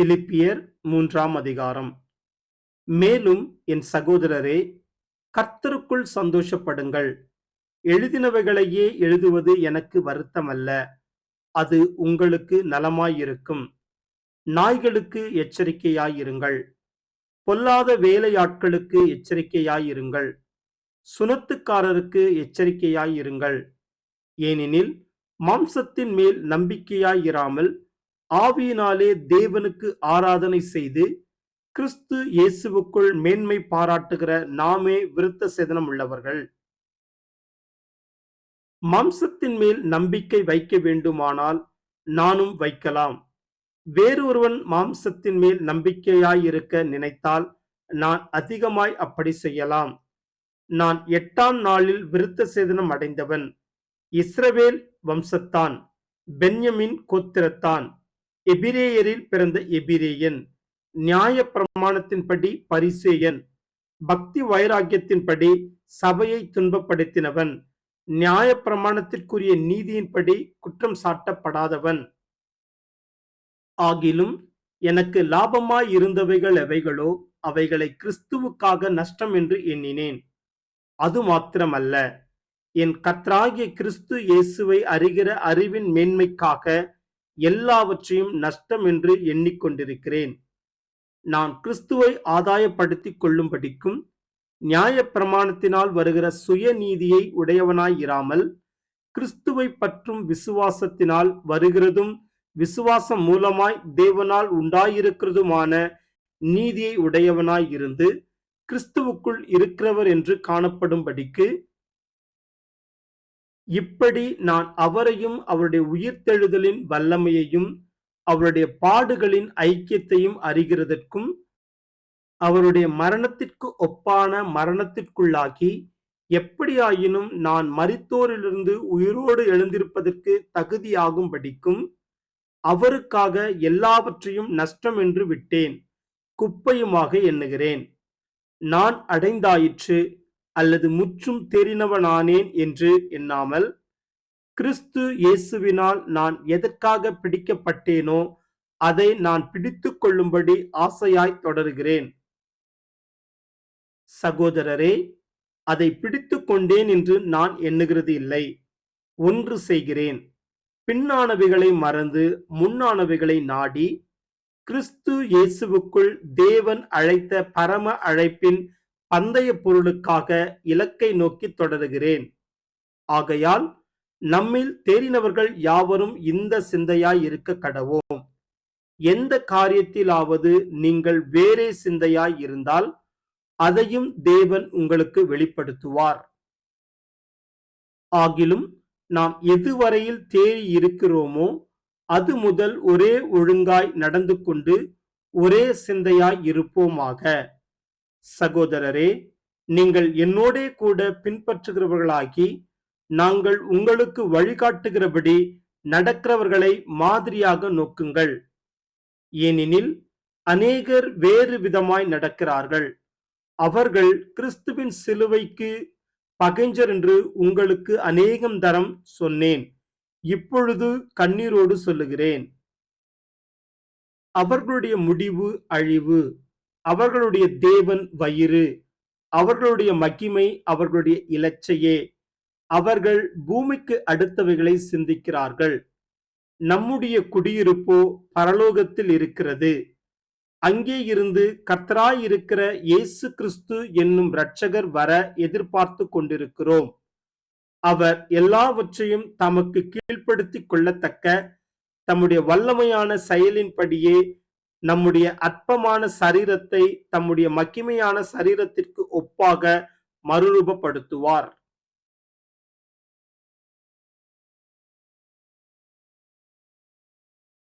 பிலிப்பியர் மூன்றாம் அதிகாரம். மேலும் என் சகோதரரே கர்த்தருக்குள் சந்தோஷப்படுங்கள். எழுதினவைகளையே எழுதுவது எனக்கு வருத்தமல்ல. அது உங்களுக்கு நலமாயிருக்கும். நாய்களுக்கு எச்சரிக்கையாயிருங்கள். பொல்லாத வேலையாட்களுக்கு எச்சரிக்கையாயிருங்கள். சுனத்துக்காரருக்கு எச்சரிக்கையாயிருங்கள். ஏனெனில் மாம்சத்தின் மேல் நம்பிக்கையாயிராமல் ஆவியினாலே தேவனுக்கு ஆராதனை செய்து கிறிஸ்து இயேசுவுக்குள் மேன்மை பாராட்டுகிற நாமே விருத்த சேதனம் உள்ளவர்கள். மாம்சத்தின் மேல் நம்பிக்கை வைக்க வேண்டுமானால் நானும் வைக்கலாம். வேறொருவன் மாம்சத்தின் மேல் நம்பிக்கையாயிருக்க நினைத்தால் நான் அதிகமாய் அப்படி செய்யலாம். நான் எட்டாம் நாளில் விருத்த சேதனம் அடைந்தவன். இஸ்ரவேல் வம்சத்தான். பென்யமின் கோத்திரத்தான். எபிரேயரில் பிறந்த எபிரேயன் நியாய பிரமாணத்தின்படி பரிசேயன் பக்தி வைராக்கியத்தின்படி சபையை துன்பப்படுத்தினவன் நியாய பிரமாணத்திற்குரிய நீதியின்படி குற்றம் சாட்டப்படாதவன். ஆகிலும் எனக்கு லாபமாய் இருந்தவைகள் எவைகளோ அவைகளை கிறிஸ்துவுக்காக நஷ்டம் என்று எண்ணினேன். அது மாத்திரமல்ல. என் கத்ராகிய கிறிஸ்து இயேசுவை அறிகிற அறிவின் மேன்மைக்காக எல்லாவற்றையும் நஷ்டம் என்று எண்ணிக்கொண்டிருக்கிறேன். நான் கிறிஸ்துவை ஆதாயப்படுத்திக் கொள்ளும்படிக்கும் நியாய பிரமாணத்தினால் வருகிற சுயநீதியை உடையவனாயிராமல் கிறிஸ்துவை பற்றும் விசுவாசத்தினால் வருகிறதும் விசுவாசம் மூலமாய் தேவனால் உண்டாயிருக்கிறதுமான நீதியை உடையவனாய் இருந்து கிறிஸ்துவுக்குள் இருக்கிறவர் என்று காணப்படும்படிக்கு இப்படி நான் அவரையும் அவருடைய உயிர்த்தெழுதலின் வல்லமையையும் அவருடைய பாடுகளின் ஐக்கியத்தையும் அறிகிறதற்கும் அவருடைய மரணத்திற்கு ஒப்பான மரணத்திற்குள்ளாகி எப்படியாயினும் நான் மரித்தோரிலிருந்து உயிரோடு எழுந்திருப்பதற்கு தகுதியாகும்படிக்கும் அவருக்காக எல்லாவற்றையும் நஷ்டம் என்று விட்டேன் குப்பையுமாக எண்ணுகிறேன். நான் அடைந்தாயிற்று அல்லது முற்றும் தெரினவனானேன் என்று எண்ணாமல் கிறிஸ்து இயேசுவினால் நான் எதற்காக பிடிக்கப்பட்டேனோ அதை நான் பிடித்து கொள்ளும்படி ஆசையாய் தொடர்கிறேன். சகோதரரே அதை பிடித்து கொண்டேன் என்று நான் எண்ணுகிறது இல்லை. ஒன்று செய்கிறேன். பின்னானவைகளை மறந்து முன்னானவைகளை நாடி கிறிஸ்து இயேசுவுக்குள் தேவன் அழைத்த பரம அழைப்பின் பந்தய பொருளுக்காக இலக்கை நோக்கி தொடருகிறேன். ஆகையால் நம்மில் தேறினவர்கள் யாவரும் இந்த சிந்தையாய் இருக்க கடவோம். எந்த காரியத்திலாவது நீங்கள் வேறே சிந்தையாய் இருந்தால் அதையும் தேவன் உங்களுக்கு வெளிப்படுத்துவார். ஆகிலும் நாம் எதுவரையில் தேறி இருக்கிறோமோ அது முதல் ஒரே ஒழுங்காய் நடந்து கொண்டு ஒரே சிந்தையாய் இருப்போமாக. சகோதரரே நீங்கள் என்னோடே கூட பின்பற்றுகிறவர்களாகி நாங்கள் உங்களுக்கு வழிகாட்டுகிறபடி நடக்கிறவர்களை மாதிரியாக நோக்குங்கள். ஏனெனில் அநேகர் வேறு விதமாய் நடக்கிறார்கள். அவர்கள் கிறிஸ்துவின் சிலுவைக்கு பகைஞ்சர் என்று உங்களுக்கு அநேகம் தரம் சொன்னேன். இப்பொழுது கண்ணீரோடு சொல்லுகிறேன். அவர்களுடைய முடிவு அழிவு. அவர்களுடைய தேவன் வயிறு அவர்களுடைய மகிமை அவர்களுடைய இலச்சையே. அவர்கள் பூமிக்கு அடுத்தவைகளை சிந்திக்கிறார்கள். நம்முடைய குடியிருப்போ பரலோகத்தில் இருக்கிறது. அங்கே இருந்து கர்த்தராயிருக்கிற இயேசு கிறிஸ்து என்னும் இரட்சகர் வர எதிர்பார்த்து கொண்டிருக்கிறோம். அவர் எல்லாவற்றையும் தமக்கு கீழ்ப்படுத்திக் கொள்ளத்தக்க தம்முடைய வல்லமையான செயலின்படியே நம்முடைய அற்பமான சரீரத்தை தம்முடைய மகிமையான சரீரத்திற்கு ஒப்பாக மறுரூபப்படுத்துவார்.